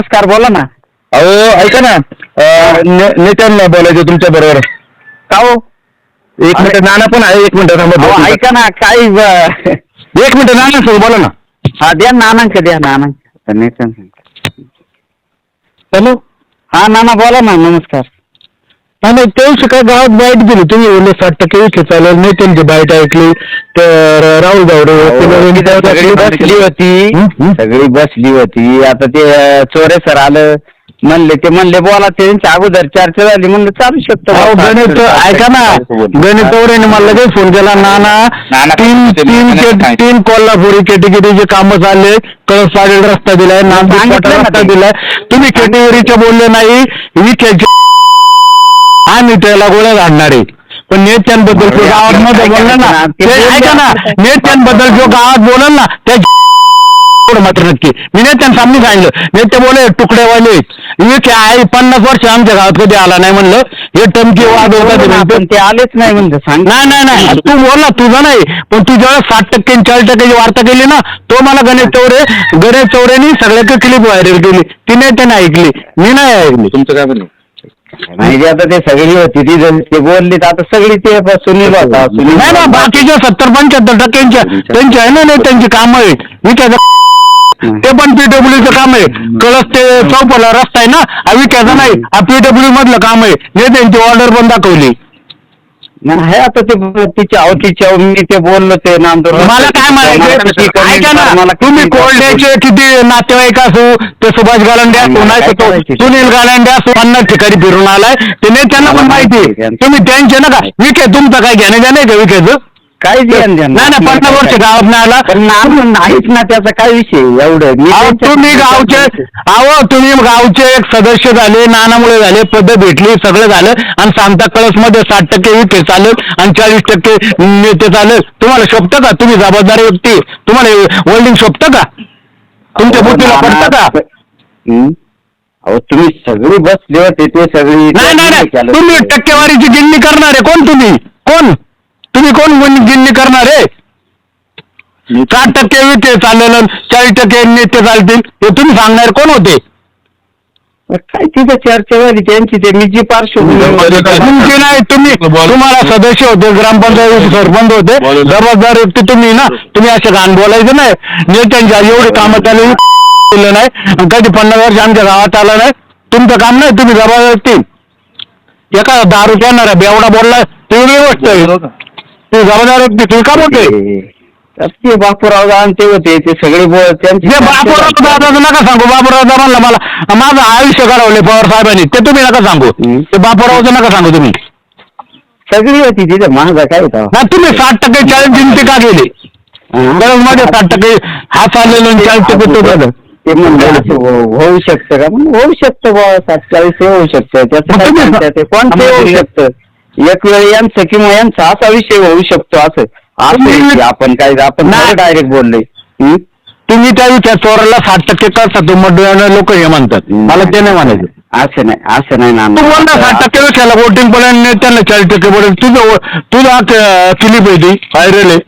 नमस्कार बोला ना. अहो ऐका ना. नेत्यांना बोलायचं तुमच्या बरोबर. का हो? एक मिनिट नाना पण आहे. एक मिनिट थांबा अहो. ऐका ना काही ब- एक मिनिट नाना सर बोला ना. हा द्या नानांक द्या नानांक नेत्यां हॅलो. हा नाना बोला ना नमस्कार. नाही तेवढी काय गावात बाईट दिली तुम्ही बोलले साठ टक्के विखे चालेल नेत्यांची बाईट ऐकली. तर राहुल गावडे सगळी बसली होती. हं, हं. सगळी बसली होती. आता ते चोरे सर आलं. म्हणले ते म्हणले बोला त्यांच्या अगोदर चर्चा झाली. म्हणलं चालू शकतो गणित ऐका ना. गणित चौरेने मला लगेच फोन केला नाना तीन तीन? तीन कोल्हापुरी केटेगिरीचे कामं चालले. कळस पाडेल रस्ता दिलाय नांदेड रस्ता. दिलाय. तुम्ही केटेगरीचे बोलले नाही. विखेचे त्याला गोळ्या घालणार आहे पण नेत्यांबद्दल जो गावात मध्ये बोललं ना? ते बोलले ऐका ना. नेत्यांबद्दल जो गावात बोलल ना त्या मात्र नक्की. मी नेत्यांसामने सांगितलं. नेते बोले तुकडेवाले विखे आहे पन्नास वर्ष आमच्या गावात कधी आला नाही म्हणलं? हे टमकी वाद होता. पण ते आलेच नाही म्हणलं सांग. नाही नाही नाही. तू बोल ना तुझं नाही. पण तू जेव्हा साठ टक्के चाळीस टक्क्याची वार्ता केली ना तो मला गणेश चौरे गणेश चौरेनी सगळ्याकडे क्लिप व्हायरल केली. ती नाही त्याने ऐकली. मी नाही ऐकली. तुमचं काय म्हणणं? नाही जे आता ते सगळी होती ती जण- ते बोलली तर आता सगळी ते सुनील होता सुनील नाही ना बाकीचे सत्तर पंच्याहत्तर टक्क्यांच्या त्यांची आहे ना नाही त्यांची कामं आहेत. मी काय ते पण पीडब्ल्यूचं काम आहे. कळस ते चौपला रस्ता आहे ना हा विकायचा नाही. हा पीडब्ल्यू मधलं काम आहे. नेत्यांची ऑर्डर पण दाखवली. नाही आता ते तिच्या अहो तिच्या मी ते बोललो ते नामदार मला काय म्हणायचं ऐका ना तुम्ही कोल्ड्याचे किती नातेवाईक असू ते सुभाष गालांडे असू नाही तर तो? सुनील गालांडे असू पन्नास ठिकाणी फिरून आलाय. ते नेत्यांना पण माहिती. तुम्ही त्यांचे नका. विके तुमचं काय घेणं आहे का विकेचं काय देण देण? नाही नाही पन्नास वर्ष गावात नाही आला. पण नाम नाहीच ना त्याचा काय विषय एवढं मी अहो, त्यांच्या- तुम्ही गावचे अहो तुम्ही गावचे एक सदस्य झाले नानामुळे झाले पद भेटली सगळं झालं आणि सांगता कळसमध्ये साठ टक्के विखे चालेल आणि चाळीस टक्के नेते चालेल तुम्हाला शोभतं का? तुम्ही जबाबदारी व्यक्ती. तुम्हाला होल्डिंग शोभतं का? तुमच्या अहो, बुद्धीला पडतं का? हं? अहो तुम्ही सगळी बसले होते ते सगळी नाही नाही नाही. तुम्ही टक्केवारीची गिननी करणार आहे कोण तुम्ही? कोण? तुम्ही कोण गिन- गिननी करणार आहे साठ टक्के विखे चालेल आणि चाळीस टक्के नेते चालतील हे तुम्ही सांगणार कोण होते? काय तिथं चर्चा झाली त्यांची ते मी जी पार्श्वभूमी तुमची नाही तुम्ही तुम्हाला सदस्य होते ग्रामपंचायत सरपंच होते जबाबदार व्यक्ती तुम्ही ना तुम्ही असे घाण बोलायचं नाही. नेत्यांच्या एवढी कामं चालू केलं नाही आणि कधी पन्नास वर्ष आमच्या गावात आलं नाही. तुमचं काम नाही तुम्ही जबाबदार व्यक्ती. एका दारू येणार बेवडा बोलला ते वेगळी गोष्ट आहे. ते जबाबदार व्यक्ती तुम्ही का बोलते ते बापूराव ते होते ते सगळे बोल त्यांची बापूराव दादाचं नका सांगू बापूराव दादा म्हणला मला माझं आयुष्य घडवले पवार साहेबांनी ते तुम्ही नका सांगू हम्म. ते बापूरावचं नका सांगू तुम्ही. सगळी होती तिथे माझा काय होता? तुम्ही साठ टक्के चाळीस जिंकते का गेले गरजमध्ये साठ टक्के हा चाललेलं आणि चाळीस टक्के तो झालं ते म्हणले असं हो- होऊ शकतं का? म्हणून होऊ शकतं बा सात चाळीस होऊ शकतं त्याचं मग काय तुम्ही- सांगता येते? कोणते होऊ शकतं? एक वेळ यांचं किंवा यांचा असा विषय होऊ शकतो असं. असं आहे की आपण काय आपण नाही. डायरेक्ट बोलले. हं? तुम्ही त्या विचार चोराला साठ टक्के करता तुम्ही लोक हे म्हणतात. मला ते नाही म्हणायचं. असं नाही असं नाही ना. तू बोल ना साठ टक्के विचारला वोटिंग पडेल नेत्यांना चाळीस टक्के पडेल तुझं तुझा क्लिप आहे ती व्हायरल आहे.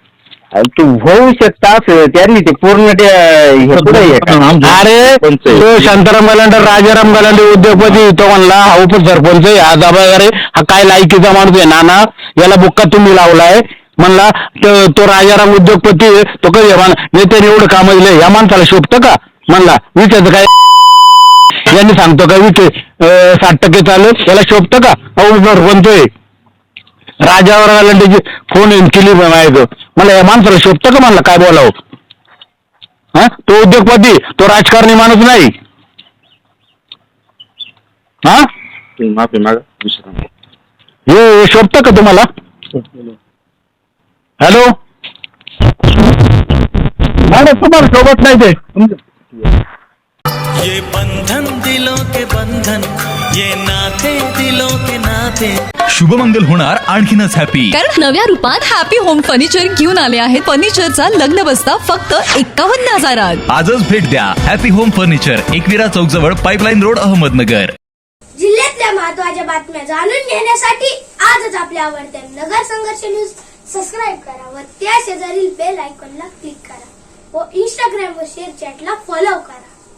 तू होऊ शकतं त्यांनी ते पूर्ण ते हे पुढे हे का? अरे तो शांताराम गलांडे राजाराम गलांडे उद्योगपती तो म्हणला हा उपसरपंच आहे हा जबाबदार आहे हा काय लायकीचा माणूस आहे नाना याला बुक्का तुम्ही लावलाय. म्हणला तो तो राजाराम उद्योगपती आहे तो कधी म्हण नेत्याने एवढं काम दिलं या माणसाला शोभतं का? म्हणला विचारचं काय? यांनी सांगतो का विचे अं, साठ टक्के चालेल त्याला शोभतं का? हा उपसरपंच आहे. राजावर गलांडेची फोन येऊन केली माहिती मला या माणसाला शोभतं का म्हणला? काय बोलावं? हा? तो उद्योगपती तो राजकारणी माणूस नाही. हा? माफी मागा. हे हे शोभतं का तुम्हाला? हॅलो? मॅडम तुम्हाला शोभत नाही ते. ये बंधन दिलों के बंधन ये नाते दिलों के नाते. शुभमंगल होणार आणखीनच हॅपी कारण नव्या रूपात हॅपी होम फर्निचर घेऊन आले आहेत. फर्निचरचा लग्न बसता फक्त एकावन्न हजारात. आजच भेट द्या. हॅपी होम फर्निचर एकविरा चौक जवळ पाईपलाईन रोड अहमदनगर. जिल्ह्यातल्या महत्त्वाच्या बातम्या जाणून घेण्यासाठी आजच आपल्या आवडत्या नगर संघर्ष न्यूज सबस्क्राईब करा व त्या शेजारील बेल आयकॉनला क्लिक करा. व इंस्टाग्राम व शेअर चॅटला फॉलो करा.